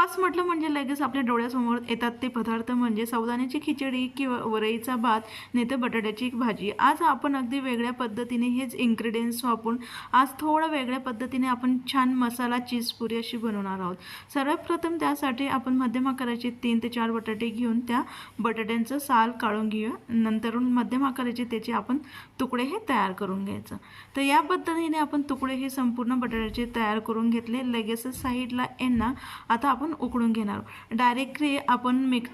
उपास म्हटलं म्हणजे लगेच आपल्या डोळ्यासमोर येतात ते पदार्थ म्हणजे सावधानाची खिचडी किंवा वरईचा भात नाही तर बटाट्याची एक भाजी. आज आपण अगदी वेगळ्या पद्धतीने हेच इन्ग्रेडियंट्स वापरून आज थोडं वेगळ्या पद्धतीने आपण छान मसाला चीज पुरी अशी बनवणार आहोत. सर्वप्रथम त्यासाठी आपण मध्यम आकाराचे तीन ते चार बटाटे घेऊन त्या बटाट्यांचं साल काढून घेऊया. नंतरून मध्यम आकाराचे त्याचे आपण तुकडे हे तयार करून घ्यायचं. तर या पद्धतीने आपण तुकडे हे संपूर्ण बटाट्याचे तयार करून घेतले. लगेचच साईडला यांना आता आपण उकडून घेणार. डायरेक्टली आपण मिक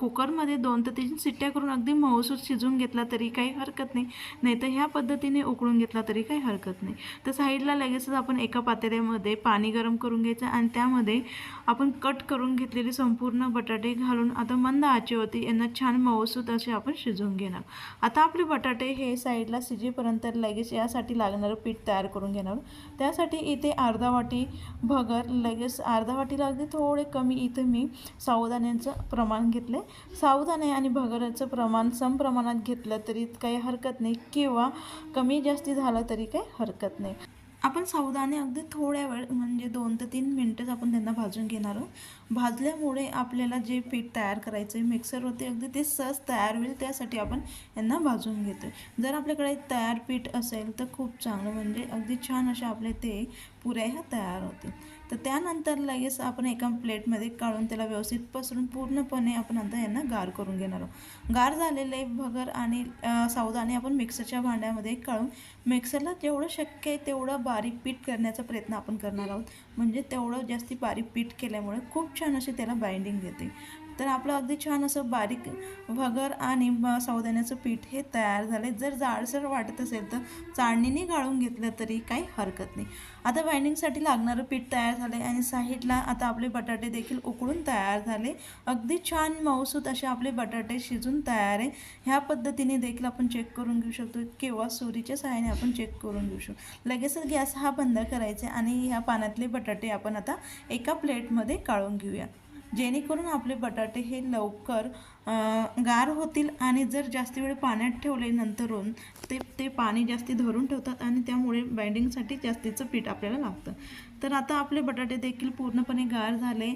कुकरमध्ये दोन ते तीन सिट्ट्या करून अगदी मऊसूत शिजवून घेतला तरी काही हरकत नाही. नाही तर ह्या पद्धतीने उकळून घेतला तरी काही हरकत नाही. तर साईडला लगेचच आपण एका पातेल्यामध्ये पाणी गरम करून घ्यायचं आणि त्यामध्ये आपण कट करून घेतलेले संपूर्ण बटाटे घालून आता मंद आचेवरती यांना छान मऊसूत असे आपण शिजवून घेणार. आता आपले बटाटे हे साईडला शिजेपर्यंत लगेच यासाठी लागणारं पीठ तयार करून घेणार. त्यासाठी इथे अर्धा वाटी भगर लगेच अर्धा वाटीला अगदी थोडे कमी इथं मी सावधान्यांचं प्रमाण घेतले सावधाने आणि भगराचं प्रमाण सम प्रमाणात घेतलं तरी काही हरकत नाही किंवा कमी जास्ती झालं तरी काही हरकत नाही. आपण सावधाने अगदी थोड्या वेळ म्हणजे दोन ते तीन मिनटंच आपण त्यांना भाजून घेणार आहोत. भाजल्यामुळे आपल्याला जे पीठ तयार करायचं आहे मिक्सरवरती अगदी ते सहज तयार होईल त्यासाठी आपण यांना भाजून घेतो जर आपल्याकडे तयार पीठ असेल तर खूप चांगलं म्हणजे अगदी छान अशा आपले ते पुऱ्या ह्या तयार होतील. तर त्यानंतर लगेच आपण एका प्लेटमध्ये काढून त्याला व्यवस्थित पसरून पूर्णपणे आपण आता यांना गार करून घेणार आहोत. गार झालेले भगर आणि सावदाणे आपण मिक्सरच्या भांड्यामध्ये काढून मिक्सरला जेवढं शक्य आहे तेवढं बारीक पीठ करण्याचा प्रयत्न आपण करणार आहोत. म्हणजे तेवढं जास्ती बारीक पीठ केल्यामुळे खूप छान अशी त्याला बाइंडिंग देते. तर आपलं अगदी छान असं बारीक भगर आणि सावदाण्याचं सावधान्याचं पीठ हे तयार झाले जर जाडसर वाटत असेल तर चाळणीने गाळून घेतलं तरी काही हरकत नाही. आता बाइंडिंगसाठी लागणारं पीठ तयार झाले आणि साईडला आता आपले बटाटे देखील उकळून तयार झाले. अगदी छान मऊसूत असे आपले बटाटे शिजून तयार आहे. ह्या पद्धतीने देखील आपण चेक करून घेऊ शकतो. किंवा सुरीच्या सहाय्याने आपण चेक करून घेऊ शकतो. लगेचच गॅस हा बंद करायचा आणि ह्या पाण्यातले बटाटे आपण आता एका प्लेटमध्ये काढून घेऊया. जेणेकरून आपले बटाटे हे लवकर गार होतील आणि जर जास्त वेळ पाण्यात ठेवले नंतरून ते ते पाणी जास्ती धरून ठेवतात आणि त्यामुळे बाइंडिंगसाठी जास्तीचं पीठ आपल्याला लागतं. तर आता आपले बटाटे देखील पूर्णपणे गार झाले.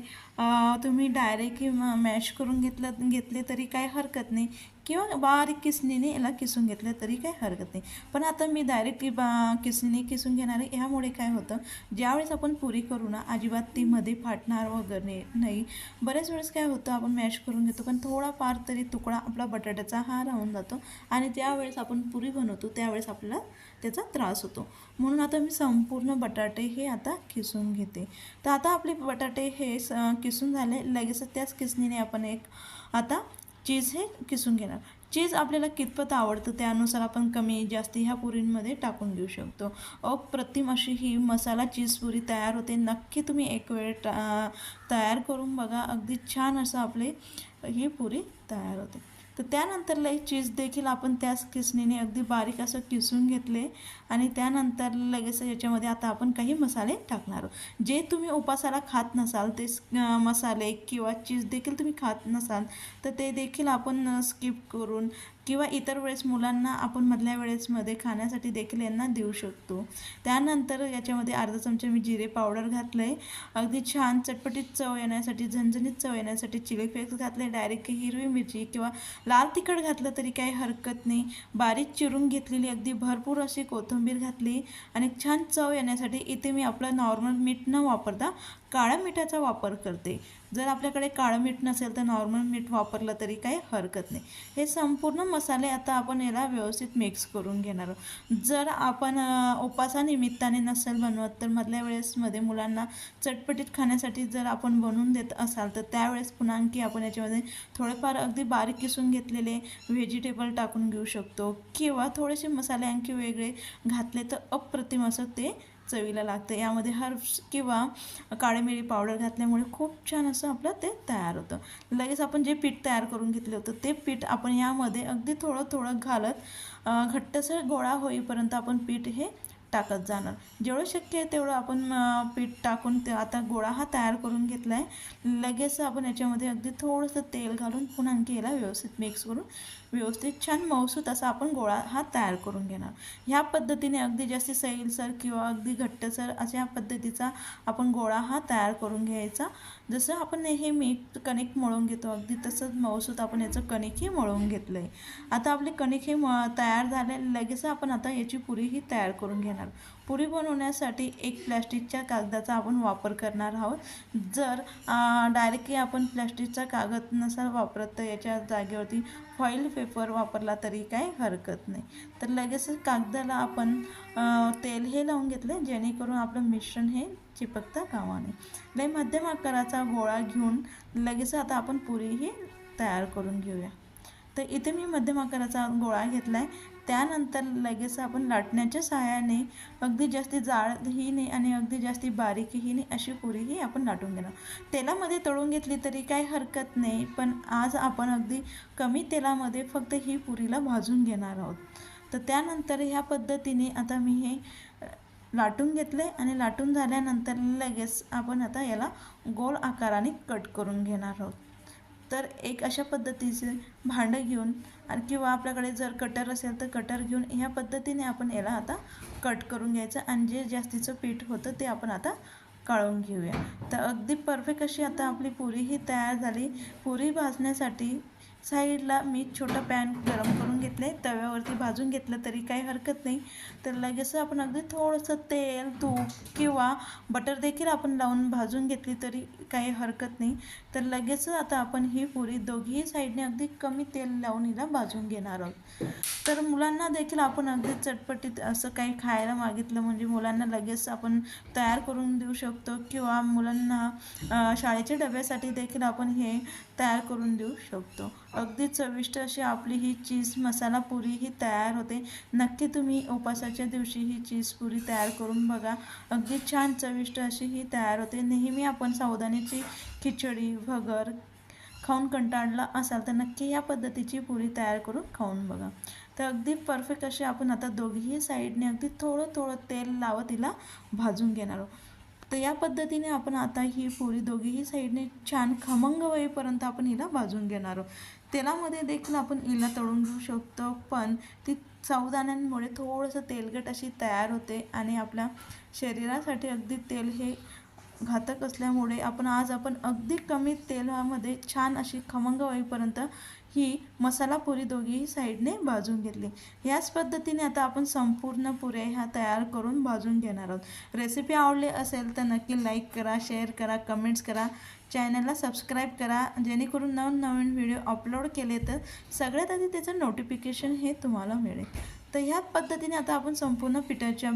तुम्ही डायरेक्ट मॅश करून घेतलं घेतले तरी काही हरकत नाही. किंवा बारीक किसणीने याला किसून घेतलं तरी काही हरकत नाही. पण आता मी डायरेक्ट बा किसणीने किसून घेणार आहे. ह्यामुळे काय होतं ज्यावेळेस आपण पुरी करू ना अजिबात ती मध्ये फाटणार वगैरे नाही. बऱ्याच वेळेस काय होतं आपण मॅश करून घेतो पण थोडाफार तरी तुकडा आपला बटाट्याचा हा राहून जातो. आणि त्यावेळेस आपण पुरी बनवतो त्यावेळेस आपल्याला त्याचा त्रास होतो. म्हणून आता मी संपूर्ण बटाटे हे आता किसून घेते. तर आता आपले बटाटे हे स किसून झाले. लगेच त्याच किसणीने आपण एक आता चीज हे किसून घेणार. चीज आपल्याला कितपत आवडतं त्यानुसार आपण कमी जास्ती ह्या पुरींमध्ये टाकून घेऊ शकतो. अप्रतिम अशी ही मसाला चीज पुरी तयार होते. नक्की तुम्ही एक वेळ टा तयार करून बघा. अगदी छान असं आपले ही पुरी तयार होते. तर त्यानंतर लई चीज देखील आपण त्याच किसणीने अगदी बारीक असं किसून घेतले आणि त्यानंतर लगेच याच्यामध्ये आता आपण काही मसाले टाकणार आहोत. जे तुम्ही उपासाला खात नसाल ते मसाले किंवा चीज देखील तुम्ही खात नसाल तर ते देखील आपण स्किप करून किंवा इतर वेळेस मुलांना आपण मधल्या वेळेसमध्ये खाण्यासाठी देखील यांना देऊ शकतो. त्यानंतर याच्यामध्ये अर्धा चमचा मी जिरे पावडर घातलं आहे अगदी छान चटपटीत चव येण्यासाठी झणझणीत चव येण्यासाठी चिली फ्लेक्स घातले डायरेक्ट हिरवी मिरची किंवा लाल तिखट घातलं तरी काही हरकत नाही. बारीक चिरून घेतलेली अगदी भरपूर अशी कोथिंबीर घातली आणि छान चव येण्यासाठी इथे मी आपलं नॉर्मल मीठ न वापरता काळ्या मिठाचा वापर करते. जर आपल्याकडे काळं मीठ नसेल तर नॉर्मल मीठ वापरलं तरी काही हरकत नाही हे संपूर्ण मसाले आता आपण याला व्यवस्थित मिक्स करून घेणार आहोत. जर आपण उपासानिमित्ताने नसेल बनवत तर मधल्या वेळेसमध्ये मुलांना चटपटीत खाण्यासाठी जर आपण बनवून देत असाल तर त्यावेळेस पुन्हा आणखी आपण याच्यामध्ये थोडेफार अगदी बारीक किसून घेतलेले व्हेजिटेबल टाकून घेऊ शकतो किंवा थोडेसे मसाले आणखी वेगळे घातले तर अप्रतिम असं ते चवीला लागतं. यामध्ये हर्ब्स किंवा काळी मिरी पावडर घातल्यामुळे खूप छान असं आपलं ते तयार होतं. लगेच आपण जे पीठ तयार करून घेतलं होतं ते पीठ आपण यामध्ये अगदी थोडं थोडं घालत घट्टसर गोळा होईपर्यंत आपण पीठ हे टाकत जाणार. जेवढं शक्य आहे तेवढं आपण पीठ टाकून ते आता गोळा हा तयार करून घेतला आहे लगेच आपण याच्यामध्ये अगदी थोडंसं तेल घालून पुन्हा आणखी याला व्यवस्थित मिक्स करून. व्यवस्थित छान मऊसूत असा आपण गोळा हा तयार करून घेणार. ह्या पद्धतीने अगदी जास्त सैलसर किंवा अगदी घट्टसर अशा पद्धतीचा आपण गोळा हा तयार करून घ्यायचा. जसं आपण हे मीठ कणिक मळून घेतो अगदी तसंच मऊसूत आपण याचं कणिकही मळून घेतलं आहे आता आपले कणिक हे म तयार झाले लगेच आपण आता याची पुरीही तयार करून घेणार. पुरी बनवण्यासाठी एक प्लॅस्टिकच्या कागदाचा आपण वापर करणार आहोत. जर डायरेक्टली आपण प्लॅस्टिकचा कागद नसाल वापरत तर याच्या जागेवरती फॉईल पेपर वापरला तरी काही हरकत नाही. तर लगेचच कागदाला आपण तेल हे लावून घेतलं जेणेकरून आपलं मिश्रण हे चिपकता कामा नये लय मध्यम आकाराचा गोळा घेऊन लगेच आता आपण पुरीही तयार करून घेऊया. तर इथे मी मध्यम आकाराचा गोळा घेतला आहे त्यानंतर लगेच आपण लाटण्याच्या सहाय्याने अगदी जास्ती जाडही नाही आणि अगदी जास्ती बारीकही नाही अशी पुरीही आपण लाटून घेणार. तेलामध्ये तळून घेतली तरी काही हरकत नाही पण आज आपण अगदी कमी तेलामध्ये फक्त ही पुरीला भाजून घेणार आहोत. तर त्यानंतर ह्या पद्धतीने आता मी हे लाटून घेतले आणि लाटून झाल्यानंतर लगेच आपण आता याला गोल आकाराने कट करून घेणार आहोत. तर एक अशा पद्धतीचे भांडं घेऊन आणि किंवा आपल्याकडे जर कटर असेल तर कटर घेऊन ह्या पद्धतीने आपण याला आता कट करून घ्यायचं आणि जे जास्तीचं पीठ होतं ते आपण आता काढून घेऊया. तर अगदी परफेक्ट अशी आता आपली पुरी ही तयार झाली. पुरी भाजण्यासाठी साईडला मी छोटं पॅन गरम करून घेतले तव्यावरती भाजून घेतलं तरी काही हरकत नाही. तर लगेच आपण अगदी थोडंसं तेल तूप किंवा बटर देखील आपण लावून भाजून घेतली तरी काही हरकत नाही. तर लगेच आता आपण ही पुरी दोघीही साईडने अगदी कमी तेल लावून हिला भाजून घेणार आहोत. तर मुलांना देखील आपण अगदी चटपटीत असं काही खायला मागितलं म्हणजे मुलांना लगेच आपण तयार करून देऊ शकतो किंवा मुलांना शाळेच्या डब्यासाठी देखील आपण हे तयार करून देऊ शकतो. अगदी चविष्ट अशी आपली ही चीज मसाला पुरी ही तयार होते. नक्की तुम्ही उपासाच्या दिवशी ही चीज पुरी तयार करून बघा. अगदी छान चविष्ट अशी ही तयार होते. नेहमी आपण सावधानीची खिचडी भगर खाऊन कंटाळला असाल तर नक्की या पद्धतीची पुरी तयार करून खाऊन बघा. तर अगदी परफेक्ट अशी आपण आता दोघीही साईडने अगदी थोडं थोडं तेल लावत तिला भाजून घेणार आहोत. तर या पद्धतीने आपण आता ही पुरी दोघीही साईडने छान खमंग होईपर्यंत आपण हिला भाजून घेणार आहोत. तेलामध्ये देखील आपण हिला तळून घेऊ शकतो पण ती सावधान्यांमुळे थोडंसं तेलकट अशी तयार होते आणि आपल्या शरीरासाठी अगदी तेल हे घातक असल्यामुळे आपण आज आपण अगदी कमी तेलामध्ये छान अशी खमंग होईपर्यंत ही मसाला पुरी दोघीही साईडने भाजून घेतली. याच पद्धतीने आता आपण संपूर्ण पुऱ्या ह्या तयार करून भाजून घेणार आहोत. रेसिपी आवडली असेल तर नक्की लाईक करा शेअर करा कमेंट्स करा चॅनलला सबस्क्राईब करा जेणेकरून नवनवीन व्हिडिओ अपलोड केले तर सगळ्यात आधी त्याचं नोटिफिकेशन हे तुम्हाला मिळेल. तर ह्या पद्धतीने आता आपण संपूर्ण पिठाच्या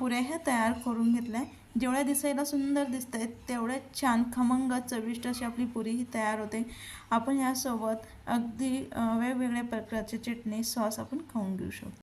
पुऱ्या ह्या तयार करून घेतल्या. आहे जेवढ्या दिसायला सुंदर दिसत आहेत तेवढ्या छान खमंग चविष्ट अशी आपली पुरी ही तयार होते. आपण ह्यासोबत अगदी वेगवेगळ्या प्रकारचे चटणी सॉस आपण खाऊन घेऊ शकतो.